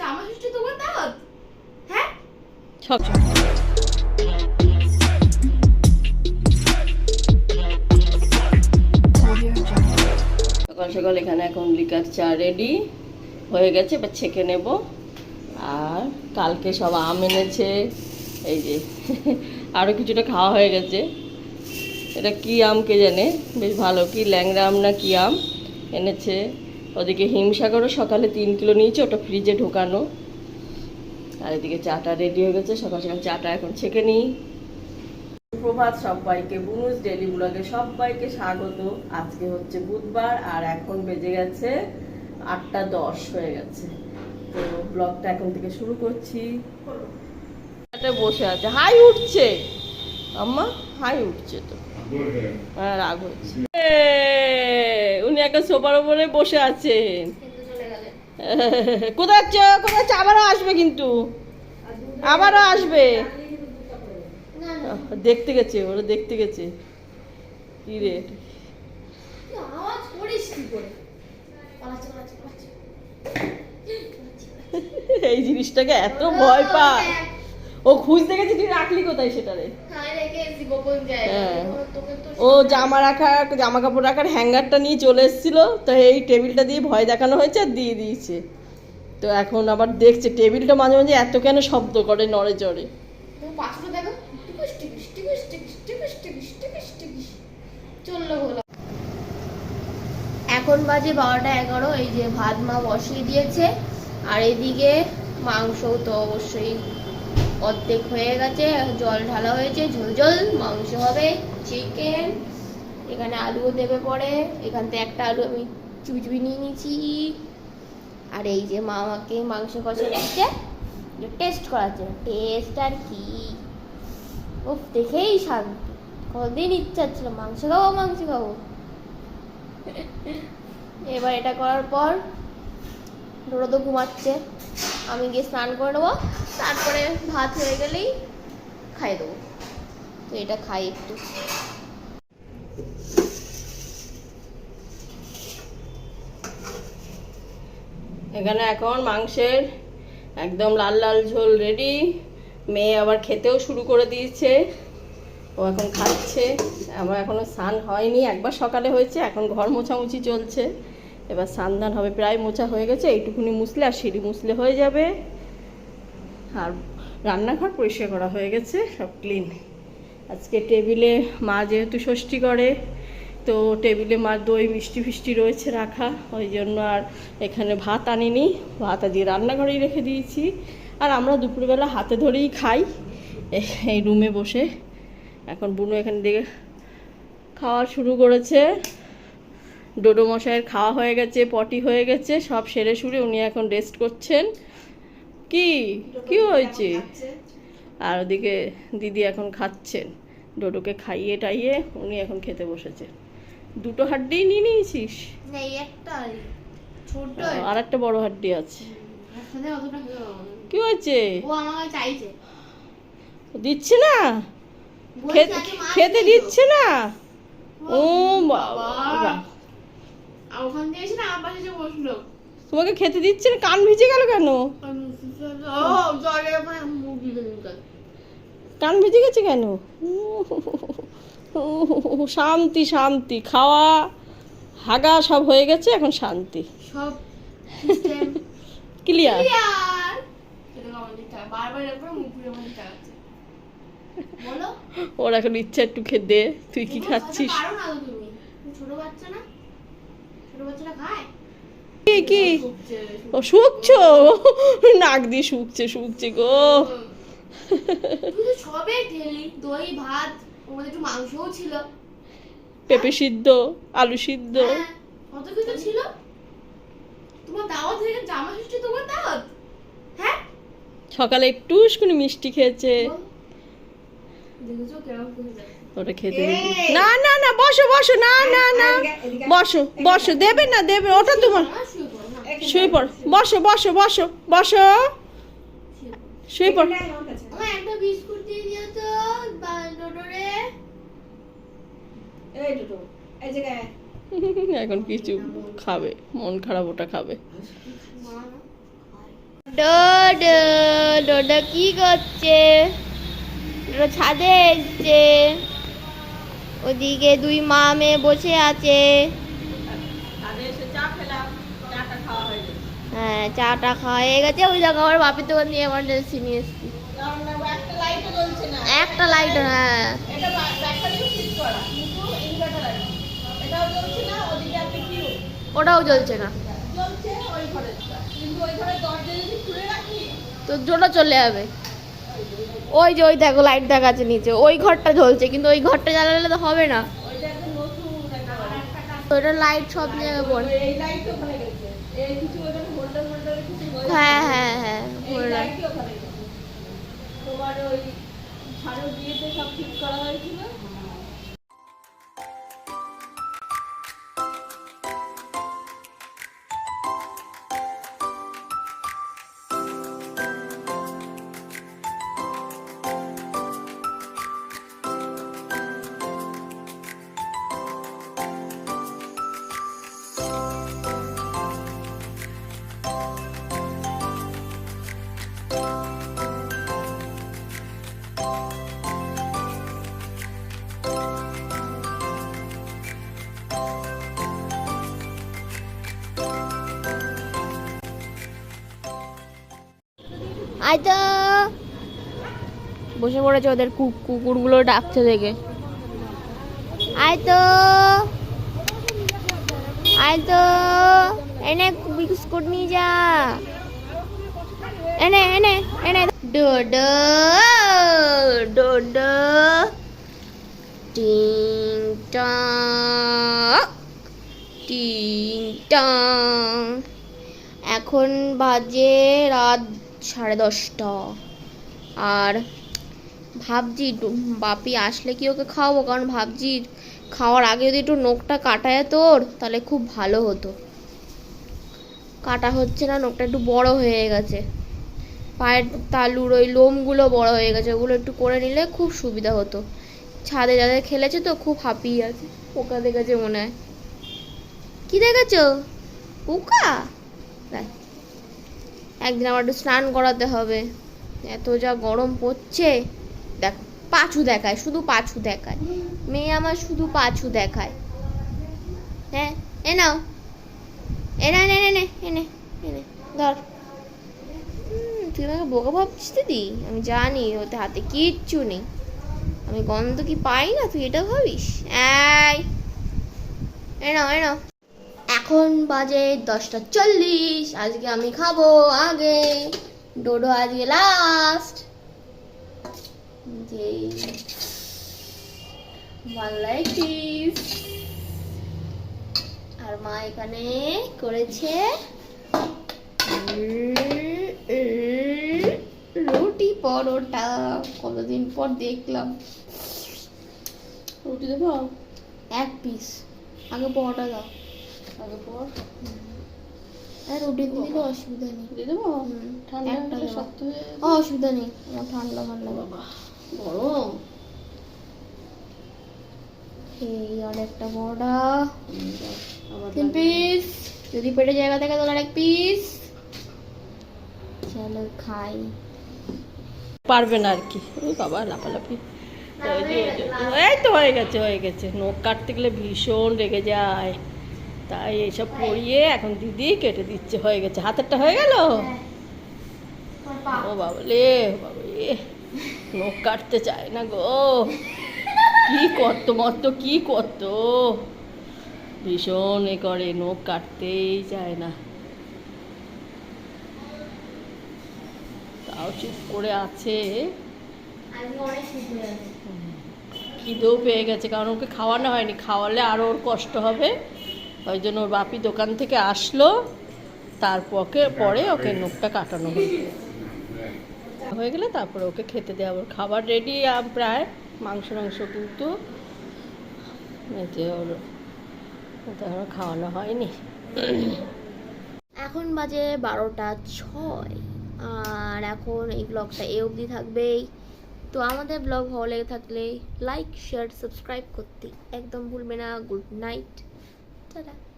জামা তোমার দাওয়াত হ্যাঁ? সব সকাল সকাল এখানে এখন লিকার চা রেডি হয়ে গেছে, এবার ছেঁকে নেব। আর কালকে সব আম এনেছে। এই যে আরও কিছুটা খাওয়া হয়ে গেছে। এটা কি আম কে জানে? বেশ ভালো। কি ল্যাংড়া আম না কি আম এনেছে? ওদিকে হিমসাগরও সকালে তিন কিলো নিয়েছে ওটা ফ্রিজে ঢোকানো। আর এদিকে চাটা রেডি হয়ে গেছে সকাল সকাল চাটা এখন ছেঁকে নিই। প্রভাত সবাইকে বুনুস ডেলি ব্লগে সবাইকে স্বাগত। আজকে হচ্ছে বুধবার আর এখন বেজে গেছে আটটা দশ হয়ে গেছে। তো ব্লগটা এখন থেকে শুরু করছি। বসে আছে। হাই উঠছে। আম্মা হাই উঠছে তো। হ্যাঁ রাগ হচ্ছে একটা সোফার উপরে বসে আছেন। কোথায় যাচ্ছ? কোথায় যাচ্ছ? আবারও আসবে কিন্তু। আবারও আসবে। দেখতে গেছে ওরা দেখতে গেছে। কি রে? এই জিনিসটাকে এত ভয় পায়। ও খুঁজতে গেছে তুই রাখলি কোথায় সেটারে? হ্যাঁ। ও জামা রাখার জামা কাপড় রাখার হ্যাঙ্গারটা নিয়ে চলে এসেছিল তো এই টেবিলটা দিয়ে ভয় দেখানো হয়েছে আর দিয়ে দিয়েছে। তো এখন আবার দেখছে টেবিলটা মাঝে মাঝে এত কেন শব্দ করে নড়ে চড়ে। এখন বাজে বারোটা এগারো এই যে ভাত মা বসিয়ে দিয়েছে আর এদিকে মাংস তো অবশ্যই অর্ধেক হয়ে গেছে, জল ঢালা হয়েছে, ঝোল ঝোল, মাংস হবে চিকেন এখানে আলুও দেবে পরে, এখান থেকে একটা আলু আমি চুবি চুবি নিয়ে নিয়েছি। আর এই যে মা আমাকে মাংস কষা দিচ্ছে টেস্ট করাচ্ছে টেস্ট আর কি? ও দেখেই শান্তি। কদিন ইচ্ছা ছিল, মাংস খাব মাংস খাব। এবার এটা করার পর ডোরো তো ঘুমাচ্ছে। আমি গিয়ে স্নান করে নেব, তারপরে ভাত হয়ে গেলেই খাই দেবো। তো এটা খাই একটু। এখানে এখন মাংসের একদম লাল লাল ঝোল রেডি মেয়ে আবার খেতেও শুরু করে দিয়েছে। ও এখন খাচ্ছে। আমার এখনও স্নান হয়নি। একবার সকালে হয়েছে, এখন ঘর মোছামুছি চলছে। এবার সান্দান হবে, প্রায় মোছা হয়ে গেছে, এইটুকুনি মুছলে আর সিঁড়ি মুছলে হয়ে যাবে। আর রান্নাঘর পরিষ্কার করা হয়ে গেছে, সব ক্লিন আজকে টেবিলে মা যেহেতু ষষ্ঠী করে, তো টেবিলে মা দই মিষ্টি ফিষ্টি রয়েছে রাখা, ওই জন্য আর এখানে ভাত আনিনি, ভাত আজকে রান্নাঘরেই রেখে দিয়েছি। আর আমরা দুপুরবেলা হাতে ধরেই খাই, এই রুমে বসে। এখন বুনু এখানে দিকে খাওয়া শুরু করেছে। ডোডো মশাইয়ের খাওয়া হয়ে গেছে পটি হয়ে গেছে সব সেরে সুরে উনি এখন রেস্ট করছেন। কি? কি হয়েছে? আর ওদিকে দিদি এখন খাচ্ছেন। ডোডোকে খাইয়ে টাইয়ে উনি এখন খেতে বসেছে। দুটো হাড্ডি নিয়ে নিয়েছিস? আর একটা। বড় হাড্ডি আছে। কি হয়েছে? দিচ্ছে না? খেতে। দিচ্ছে না? ও বাবা। ওখান দিয়ে এসে না পাশে এসে বসল। তোমাকে খেতে দিচ্ছে না? কান ভিজে গেল কেন? কান ভিজে গেছে কেন? শান্তি শান্তি। খাওয়া হাগা সব হয়ে গেছে এখন শান্তি। সব ক্লিয়ার ওর এখন ইচ্ছা একটু খেতে। তুই কি খাচ্ছিস? ছোট বাচ্চা না? কি কি? ও শুকছো নাক দিয়ে শুকছে শুকছে গো। সবে ঢেলি দই ভাত ওর একটু মাংসও ছিল। পেঁপে সিদ্ধ আলু সিদ্ধ। হ্যাঁ, কত কিছু ছিল। তোমার দাওয়াত হয়ে জামা ষষ্ঠী তোমার দাওয়াত? হ্যাঁ? সকালে একটু মিষ্টি খেয়েছে। দেখেছ কেমন ওটা খেতে না না না বসো বসো না না না। বসো বসো দেবে না দেবে ওটা তোমার। শুয়ে পড়ো বসো বসো বসো বসো। শুয়ে পড়। আমার একটা বিস্কুট দিয়ে দিও তো বা- ডোডোরে। এখন কিছু খাবে মন খারাপ ওটা খাবে। ডোডো ডোডো কি করছে? ছাদে এসছে। ওদিকে দুই মা মেয়ে বসে আছে। হ্যাঁ চাটা খাওয়া হয়ে গেছে। ওই জায়গা আমার বাপের দোকান দিয়ে এমার্জেন্সি নিয়ে এসছি। একটা লাইট হ্যাঁ। ওটাও জ্বলছে না। জ্বলছে ওই ঘরেরটা। কিন্তু ওই ঘরের দরজা যদি খুলে রাখি তো জোটা চলে যাবে। ওই যে, ওই দেখো লাইট দেখাচ্ছে নিচে। ওই ঘরটা জ্বলছে, কিন্তু ওই ঘরটা জ্বালালে তো হবে না। ওটা লাইট সব জায়গায় পড়ে। হয়ে হ্যাঁ হ্যাঁ তোমার ওই সব ঠিক করা হয়েছিল। আয় তো বসে পড়েছে ওদের কুকুরগুলো ডাকছে দেখে। আয় তো আয় তো এনে বিস্কুট নিয়ে যা। এনে এনে এনে। ডোডো ডোডো টিং টং। টিং টং। এখন বাজে রাত সাড়ে দশটা। আর ভাবছি বাপি আসলে কি ওকে খাওয়াবো? কারণ ভাবছি খাওয়ার আগে যদি একটু নোখটা কাটায় তোর, তাহলে খুব ভালো হতো। কাটা হচ্ছে না, নোখটা একটু বড় হয়ে গেছে। পায়ের তালুর ওই লোমগুলো বড় হয়ে গেছে, ওগুলো একটু করে নিলে খুব সুবিধা হতো। ছাদে যাদের খেলেছে তো খুব হাঁপিয়ে আছে পোকা দেখেছে মনে হয়। কি দেখেছ? পোকা? দেখ। একদিন আমার একটু স্নান করাতে হবে। এত যা গরম পড়ছে। দেখ, পাছু দেখায়, শুধু পাছু দেখায়। মেয়ে আমার শুধু পাছু দেখায়। হ্যাঁ এ নাও। এনে এনে এনে এনে এনে ধর। তুই আমাকে বোকা ভাবছিস দিদি? আমি জানি, ওতে হাতে কিচ্ছু নেই। আমি গন্ধ কি পাই না? তুই এটা ভাবিস? এই, এ নাও এ নাও। এখন বাজে দশটা চল্লিশ। আজকে আমি খাব আগে। ডোডো আজকে লাস্ট যে বাংলায় চিজ আর মা এখানে করেছে রুটি পরোটা। কতদিন পর দেখলাম। রুটি দেবো? এক পিস আগে পরোটা দাও। আগে পর আর রুটি দিলে অসুবিধা নেই। দিয়ে দেবো? ঠান্ডা হলে শক্ত হয়ে অসুবিধা নেই। আমার ঠান্ডা ঠান্ডা। বাবা গরম। এই অনেকটা বড়া। তিন পিস যদি পেটে জায়গা থাকে তাহলে আরেক পিস চলো খাই। পারবে না আর কি। ওই বাবা যে, এই তো হয়ে গেছে হয়ে গেছে। নখ কাটতে গেলে ভীষণ রেগে যায়। তাই এইসব পরিয়ে এখন দিদি কেটে দিচ্ছে হয়ে গেছে। হাতেরটা হয়ে গেল? ও বাবা লে বাবা নখ কাটতে চায় না গো। কি করত মত কি করত ভীষণ এ করে নখ কাটতেই চায় না। তাও চুপ করে আছে। খিদেও পেয়ে গেছে কারণ ওকে খাওয়ানো হয়নি। খাওয়ালে আরও ওর কষ্ট হবে। ওই জন্য ওর বাপি দোকান থেকে আসলো তারপরে পরে ওকে নখটা কাটানো হয়ে গেলে তারপরে ওকে খেতে দেওয়া খাবার রেডি প্রায়, মাংস মাংস কিন্তু। যে ওর খাওয়ানো হয়নি। এখন বাজে বারোটা ছয়, আর এখন এই ব্লগটা এ অবধি থাকবেই। তো আমাদের ব্লগ ভালো লেগে থাকলে লাইক শেয়ার সাবস্ক্রাইব করতে একদম ভুলবে না। Good night Ta-da.